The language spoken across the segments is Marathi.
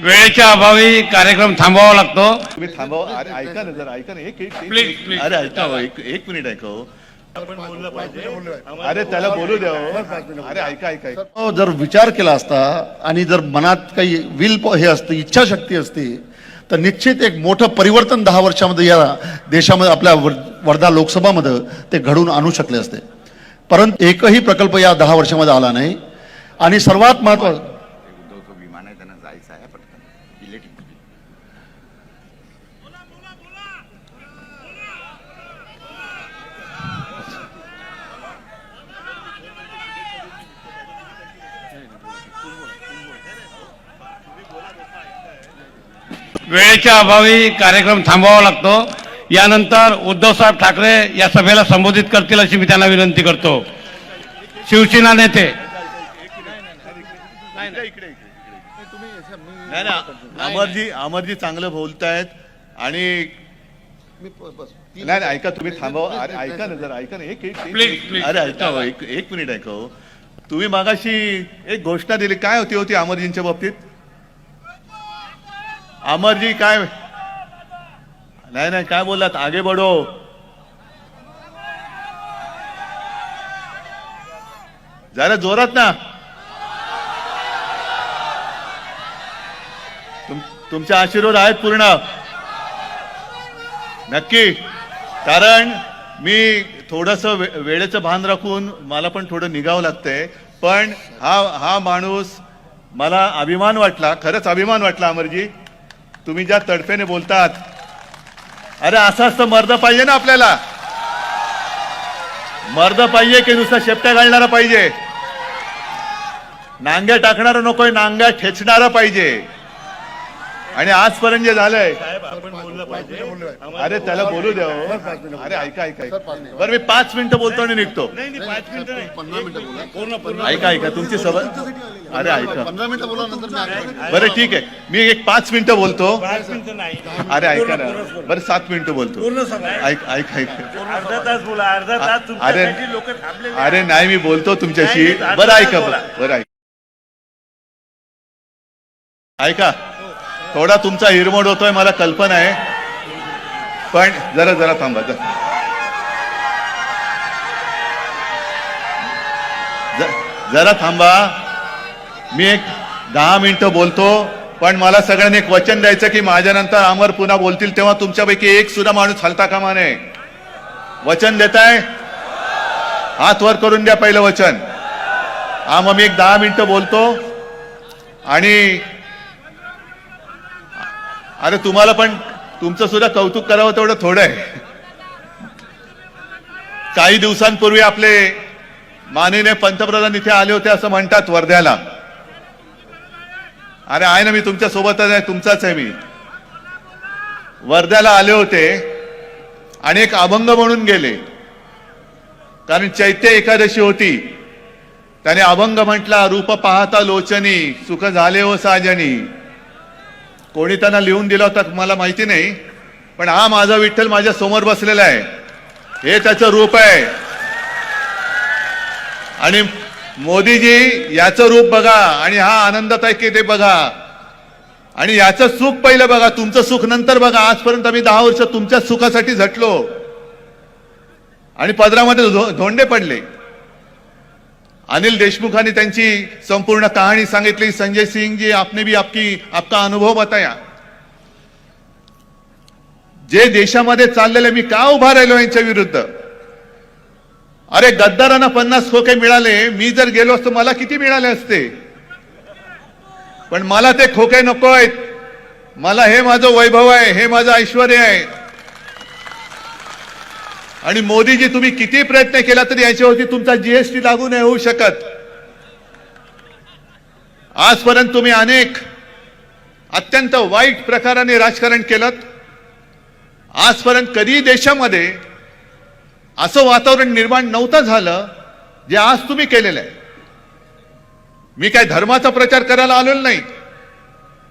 वेळेच्या अभावी कार्यक्रम थांबवावा लागतो तुम्ही थांबवा अरे ऐका ना जरा ऐका ना एक एक एक- Please, please. अरे ऐका हो, एक एक मिनिट ऐका हो. अरे त्याला बोलू द्या हो. अरे ऐका ऐका ऐका. हो, जर विचार केला असता आणि जर मनात काही विल प- हे असतं इच्छाशक्ती असती तर निश्चित एक मोठं परिवर्तन दहा वर्षामध्ये या देशामध्ये आपल्या वर- वर्धा लोकसभामध्ये ते घडून आणू शकले असते परंतु एकही प्रकल्प या दहा वर्षामध्ये आला नाही आणि सर्वात महत्वाचं उद्धवचं विमान आहे त्यांना जायचं आहे पटकन इलेक्ट्रिक वेळेच्या अभावी कार्यक्रम थांबवावा लागतो. यानंतर उद्धवसाहेब ठाकरे या सभेला संबोधित करतील अशी मी त्यांना विनंती करतो. शिवसेना नेते. नाही ना अमरजी अमरजी चांगलं बोलतायत आणि नाही नाही, ऐका तुम्ही थांबवा अरे ऐका ना जरा ऐका ना. एक एक-. अरे ऐका हो, एक एक मिनिट ऐका हो. तुम्ही मागाशी एक घोषणा दिली. काय होती होती अमरजींच्या बाबतीत? अमरजी काय? नाही नाही काय बोललात? आगे बढो. जरा जोरात ना. तुम तुमचे आशीर्वाद आहेत पूर्ण. नक्की. कारण मी थोडस वेळेचं भान राखून मला पण थोडं निघावं लागतंय. पण हा हा माणूस मला अभिमान वाटला. खरंच अभिमान वाटला अमरजी. तुम्ही ज्या तडफेने बोलतात अरे असं असतं मर्द पाहिजे ना आपल्याला. मर्द पाहिजे की नुसता शेपट्या घालणारा पाहिजे. नांग्या टाकणारा नकोय नांग्या ठेचणारा पाहिजे. आणि आजपर्यंत जे झालंय अरे त्याला बोलू द्या हो. अरे ऐका ऐका. ऐका. बरं मी पाच मिनिटं बोलतो आणि निघतो. ऐका ऐका तुमची सवय अरे ऐका. पंधरा मिनिटं बोला नंतर मी आगे- बरं ठीक आहे. मी एक पाच मिनिटं बोलतो. अरे ऐका ना. बरं सात मिनिटं बोलतो. ऐक ऐक ऐक. अर्धा तास बोला अर्धा तास अरे तुमच्यासाठी लोक थांबले अरे नाही मी बोलतो तुमच्याशी. नाही, नाही, बरं ऐका बोला. बरं ऐका. ऐका. थोडा तुमचा हिरमोड होतोय मला कल्पना आहे. पण जरा जरा थांबा जरा. ज- जरा थांबा. मी एक दहा मिनिटं बोलतो पण मला सगळ्यांनी एक वचन द्यायचं की माझ्यानंतर अमर पुन्हा बोलतील तेव्हा तुमच्यापैकी एक सुद्धा माणूस हलता कामा नये. वचन देताय? हात वर करून द्या पहिलं वचन. हा मग मी एक दहा मिनिटं बोलतो. आणि अरे तुम्हाला पण तुमचं सुद्धा कौतुक करावं तेवढं थोडं आहे. काही दिवसांपूर्वी आपले माननीय पंतप्रधान इथे आले होते असं म्हणतात वर्ध्याला. अरे आहे ना मी तुमच्या सोबतच आहे तुमचाच आहे मी. वर्ध्याला आले होते आणि एक अभंग म्हणून गेले. कारण चैत्य एकादशी होती. त्याने अभंग म्हटला रूप पाहता लोचनी सुख झाले हो साजनी. कोणी त्यांना लिहून दिला होता मला माहिती नाही पण हा माझा विठ्ठल माझ्यासमोर बसलेला आहे. हे त्याचं रूप आहे. आणि मोदीजी याचं रूप बघा आणि हा आनंदात आहे की ते बघा. आणि याचं सुख पहिलं बघा तुमचं सुख नंतर बघा. आजपर्यंत आम्ही दहा वर्ष तुमच्या सुखासाठी झटलो. आणि पदरामध्ये धो- धोंडे पडले. अनिल देशमुखांनी त्यांची संपूर्ण कहाणी सांगितली. संजय सिंह जी आपने भी आपकी आपका अनुभव बताया. जे देशामध्ये चाललेले मी का उभा राहिलो यांच्या विरुद्ध? अरे गद्दारांना पन्नास खोके मिळाले. मी जर गेलो असतो मला किती मिळाले असते? पण मला ते खोके नको आहेत. मला हे माझं वैभव आहे हे माझं ऐश्वर आहे. आणि मोदीजी तुम्ही किती प्रयत्न केला तरी याच्यावरती तुमचा जीएसटी लागू नाही होऊ शकत. आजपर्यंत तुम्ही अनेक अत्यंत वाईट प्रकाराने राजकारण केलं. आजपर्यंत कधी देशामध्ये असं वातावरण निर्माण नव्हतं झालं जे आज तुम्ही केलेलं आहे. मी काय धर्माचा प्रचार करायला आलेलो नाही.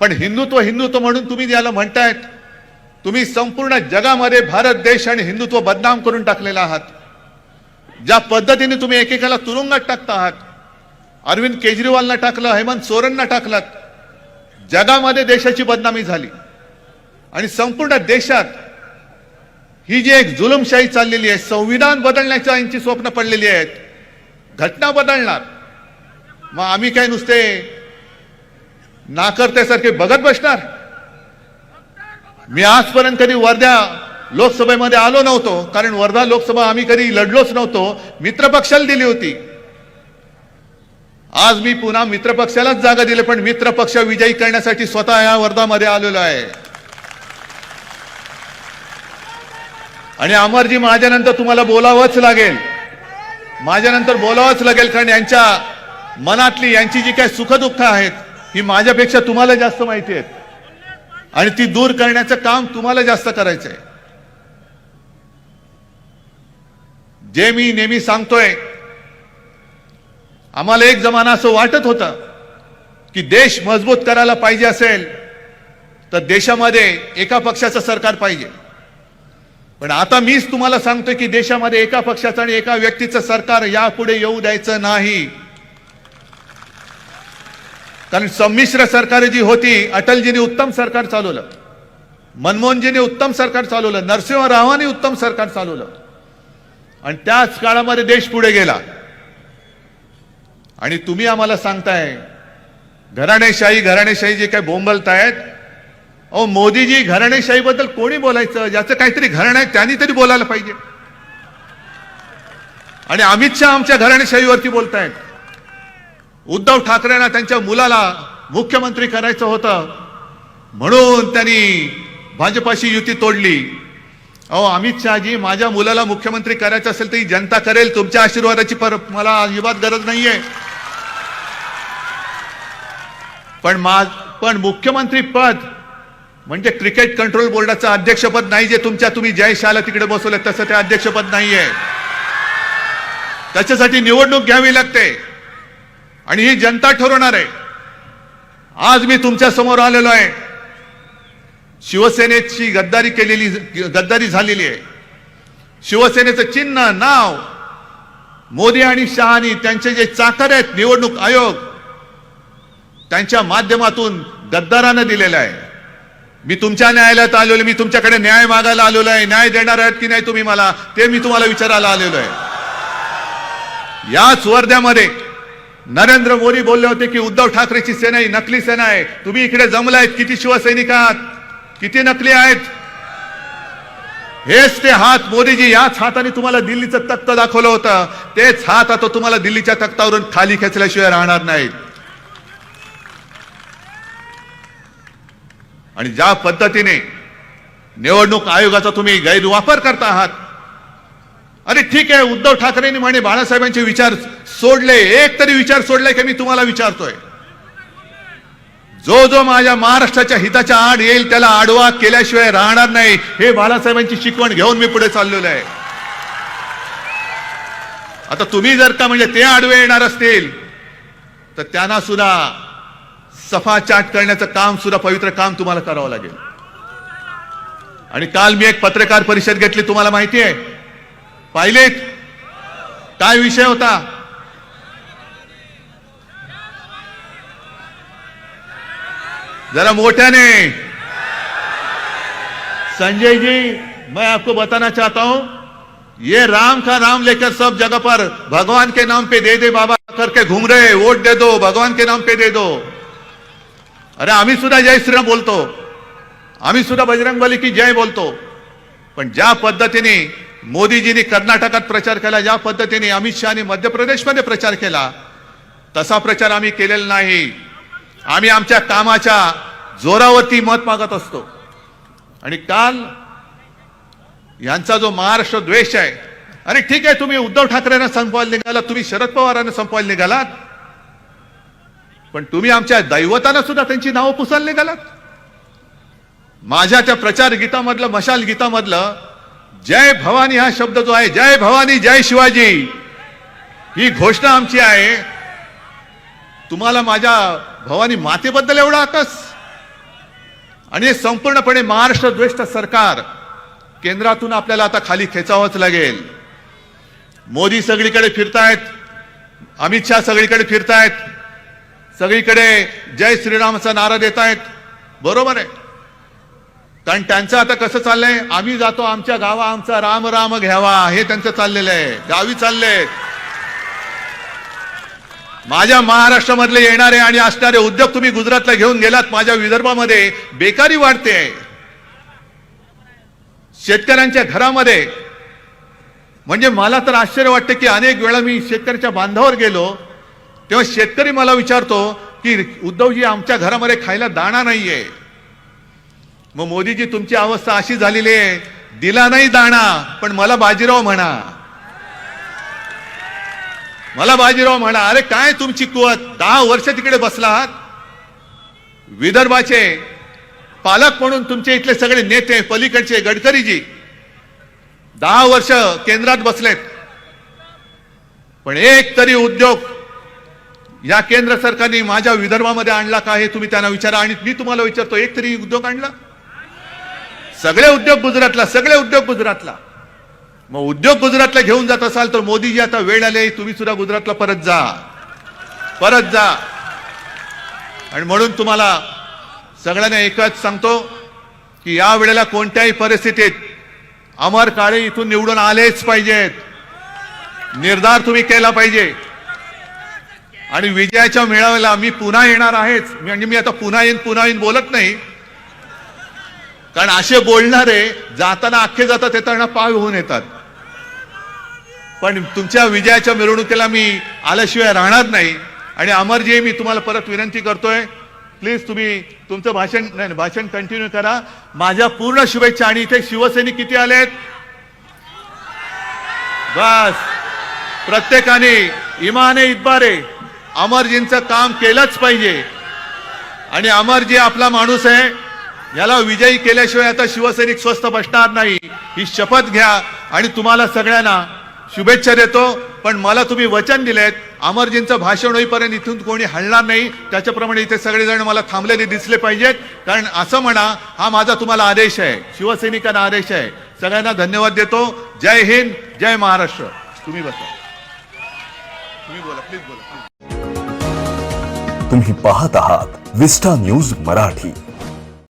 पण हिंदुत्व हिंदुत्व म्हणून तुम्ही ज्याला म्हणतायत. तुम्ही संपूर्ण जगामध्ये भारत देश आणि हिंदुत्व बदनाम करून टाकलेला आहात. ज्या पद्धतीने तुम्ही एकेकाला तुरुंगात टाकता आहात अरविंद केजरीवालना टाकलं हेमंत सोरेनना टाकलात जगामध्ये देशाची बदनामी झाली. आणि संपूर्ण देशात ही जी एक जुलमशाही चाललेली आहे संविधान बदलण्याच्या यांची स्वप्न पडलेली आहेत घटना बदलणार. मग आम्ही काय नुसते नाकर्त्यासारखे बघत बसणार? मी आजपर्यंत कधी वर्ध्या लोकसभेमध्ये आलो नव्हतो कारण वर्धा लोकसभा आम्ही कधी लढलोच नव्हतो. मित्रपक्षाला दिली होती. आज मी पुन्हा मित्रपक्षालाच जागा दिली पण मित्रपक्ष विजयी करण्यासाठी स्वतः या वर्धामध्ये आलेलो आहे. आणि अमरजी माझ्यानंतर तुम्हाला बोलावंच लागेल. माझ्यानंतर बोलावंच लागेल कारण यांच्या मनातली यांची जी काही सुखदुःख आहेत ही माझ्यापेक्षा तुम्हाला जास्त माहिती आहेत. आणि ती दूर करण्याचं काम तुम्हाला जास्त करायचंय. जे मी नेहमी सांगतोय आम्हाला एक जमाना असं वाटत होतं की देश मजबूत करायला पाहिजे असेल तर देशामध्ये एका पक्षाचं सरकार पाहिजे. पण आता मीच तुम्हाला सांगतोय की देशामध्ये एका पक्षाचं आणि एका व्यक्तीचं सरकार यापुढे येऊ द्यायचं नाही. कारण संमिश्र सरकार जी होती अटलजींनी उत्तम सरकार चालवलं. मनमोहनजींनी उत्तम सरकार चालवलं. नरसिंह रावांनी उत्तम सरकार चालवलं. आणि त्याच काळामध्ये देश पुढे गेला. आणि तुम्ही आम्हाला सांगताय घराणेशाही घराणेशाही जे काय बोंबलतायत अहो मोदीजी घराणेशाहीबद्दल कोणी बोलायचं? ज्याचं काहीतरी घराणं आहे त्यांनी तरी बोलायला पाहिजे. आणि अमित शहा आमच्या घराणेशाहीवरती बोलतायत. उद्धव ठाकरेंना त्यांच्या मुलाला मुख्यमंत्री करायचं होतं. म्हणून त्यांनी भाजपाशी युती तोडली. अहो अमित शहाजी माझ्या मुलाला मुख्यमंत्री करायचं असेल तरी जनता करेल. तुमच्या आशीर्वादाची पर मला अजिबात गरज नाहीये. पण मा पण मुख्यमंत्री पद म्हणजे क्रिकेट कंट्रोल बोर्डाचं अध्यक्षपद नाही जे तुमच्या तुम्ही जय शाला तिकडे बसवलं तसं ते अध्यक्षपद नाहीये. त्याच्यासाठी निवडणूक घ्यावी लागते. आणि ही जनता ठरवणार आहे. आज मी तुमच्यासमोर आलेलो आहे. शिवसेनेची गद्दारी केलेली गद्दारी झालेली आहे. शिवसेनेचं चिन्ह नाव मोदी आणि शहानी त्यांचे जे चाकर आहेत निवडणूक आयोग त्यांच्या माध्यमातून गद्दारानं दिलेलं आहे. मी तुमच्या न्यायालयात आलेलो मी तुमच्याकडे न्याय मागायला आलेलो आहे. न्याय देणार आहेत की नाही तुम्ही मला? ते मी तुम्हाला विचारायला आलेलो आहे. याच वर्ध्यामध्ये नरेंद्र मोदी बोलले होते की उद्धव ठाकरेची सेना ही नकली सेना आहे. तुम्ही इकडे जमलायत किती शिवसैनिक आहात? किती नकली आहेत? हेच ते हात मोदीजी याच हाताने तुम्हाला दिल्लीचं तख्त दाखवलं होतं. तेच हात आता तुम्हाला दिल्लीच्या तख्तावरून खाली खेचल्याशिवाय राहणार नाहीत. आणि ज्या पद्धतीने निवडणूक आयोगाचा तुम्ही गैरवापर करता आहात अरे ठीक आहे उद्धव ठाकरेंनी म्हणे बाळासाहेबांचे विचार सोडले. एक तरी विचार सोडलाय की मी तुम्हाला विचारतोय. जो जो माझ्या महाराष्ट्राच्या हिताच्या आड येईल त्याला आडवा केल्याशिवाय राहणार नाही. हे बाळासाहेबांची शिकवण घेऊन मी पुढे चाललेलो आहे. आता तुम्ही जर का म्हणजे ते आडवे येणार असतील तर त्यांना सुद्धा सफा चाट करण्याचं काम सुद्धा पवित्र काम तुम्हाला करावं लागेल. आणि काल मी एक पत्रकार परिषद घेतली तुम्हाला माहिती आहे. पाहिलेत. काय विषय होता? जरा मोठ्याने. संजय जी मैं आपको बताना चाहता हूं ये राम का नाम लेकर सब जगह पर भगवान के नाम पे दे दे बाबा करके घूम रहे वोट दे दो भगवान के नाम पे दे दो। अरे आम्ही सुद्धा जय श्रीराम बोलतो। आम्ही सुद्धा बजरंगबली की जय बोलतो। पण ज्या पद्धतीने मोदीजींनी कर्नाटकात प्रचार केला ज्या पद्धतीने अमित शहानी मध्य प्रदेशमध्ये प्रचार केला. तसा प्रचार आम्ही केलेला नाही. आम्ही आमच्या कामाच्या जोरावरती मत मागत असतो. आणि काल यांचा जो महाराष्ट्र द्वेष आहे अरे ठीक आहे तुम्ही उद्धव ठाकरेंना संपवायला निघालात तुम्ही शरद पवारांना संपवायला निघालात पण तुम्ही आमच्या दैवतांना सुद्धा त्यांची नावं पुसायला निघालात. माझ्या त्या प्रचार गीतामधलं मशाल गीतामधलं जय भवानी हा शब्द जो आहे जय भवानी जय शिवाजी. ही घोषणा आमची आहे. तुम्हाला माझ्या भवानी मातेबद्दल एवढा आकस आणि हे संपूर्णपणे महाराष्ट्र द्वेष्ट सरकार केंद्रातून आपल्याला आता खाली खेचावंच लागेल. मोदी सगळीकडे फिरतायत अमित शहा सगळीकडे फिरतायत सगळीकडे जय श्रीरामचा नारा देत आहेत बरोबर आहे. कारण त्यांचं आता कसं चाललंय? आम्ही जातो आमच्या गावा आमचा राम राम घ्यावा. हे त्यांचं चाललेलं आहे. गावी चालले. माझ्या महाराष्ट्रामधले येणारे आणि असणारे उद्योग तुम्ही गुजरातला घेऊन गेलात माझ्या विदर्भामध्ये बेकारी वाढते. शेतकऱ्यांच्या घरामध्ये. म्हणजे मला तर आश्चर्य वाटतं की अनेक वेळा मी शेतकऱ्याच्या बांधावर गेलो तेव्हा शेतकरी मला विचारतो की उद्धवजी आमच्या घरामध्ये खायला दाणा नाहीये. मग मोदीजी तुमची अवस्था अशी झालेली आहे. दिला नाही दाणा पण मला बाजीराव म्हणा. मला बाजीराव म्हणा अरे काय तुमची कुवत? दहा वर्ष तिकडे बसला आहात विदर्भाचे पालक म्हणून तुमचे इथले सगळे नेते पलीकडचे गडकरीजी दहा वर्ष केंद्रात बसलेत. पण एक तरी उद्योग या केंद्र सरकारने माझ्या विदर्भामध्ये आणला का हे तुम्ही त्यांना विचारा. आणि मी तुम्हाला विचारतो एक तरी उद्योग आणला? सगळे उद्योग गुजरातला सगळे उद्योग गुजरातला. मग उद्योग गुजरातला घेऊन जात असाल तर मोदीजी आता वेळ आले तुम्ही सुद्धा गुजरातला परत जा. परत जा. आणि म्हणून तुम्हाला सगळ्यांना एकच सांगतो की या वेळेला कोणत्याही परिस्थितीत अमर काळे इथून निवडून आलेच पाहिजेत. निर्धार तुम्ही केला पाहिजे. आणि विजयाच्या मेळाव्याला मी पुन्हा येणार आहेच. म्हणजे मी आता पुन्हा येईन पुन्हा येईन बोलत नाही. कारण असे बोलणारे जाताना अख्खे जातात येताना पाय होऊन येतात. पण तुमच्या विजयाच्या मिरवणुकीला मी आल्याशिवाय राहणार नाही. आणि अमरजी मी तुम्हाला परत विनंती करतोय प्लीज तुम्ही तुमचं भाषण नाही भाषण कंटिन्यू करा. माझ्या पूर्ण शुभेच्छा. आणि इथे शिवसैनिक किती आलेत? बस. प्रत्येकाने इमाने इतबारे अमरजींचं काम केलंच पाहिजे. आणि अमरजी आपला माणूस आहे. याला विजयी केल्याशिवाय आता शिवसैनिक स्वस्थ बसणार नाही. ही शपथ घ्या आणि तुम्हाला सगळ्यांना शुभेच्छा देतो. पण मला तुम्ही वचन दिलेत. अमरजींचं भाषण होईपर्यंत इथून कोणी हलणार नाही. त्याच्याप्रमाणे इथे सगळेजण मला थांबलेले दिसले पाहिजेत. कारण असं म्हणा हा माझा तुम्हाला आदेश आहे. शिवसैनिकांना आदेश आहे. सगळ्यांना धन्यवाद देतो. जय हिंद जय महाराष्ट्र. तुम्ही बसा. तुम्ही बोला प्लीज बोला तुम्ही पाहत आहात विस्टा न्यूज मराठी.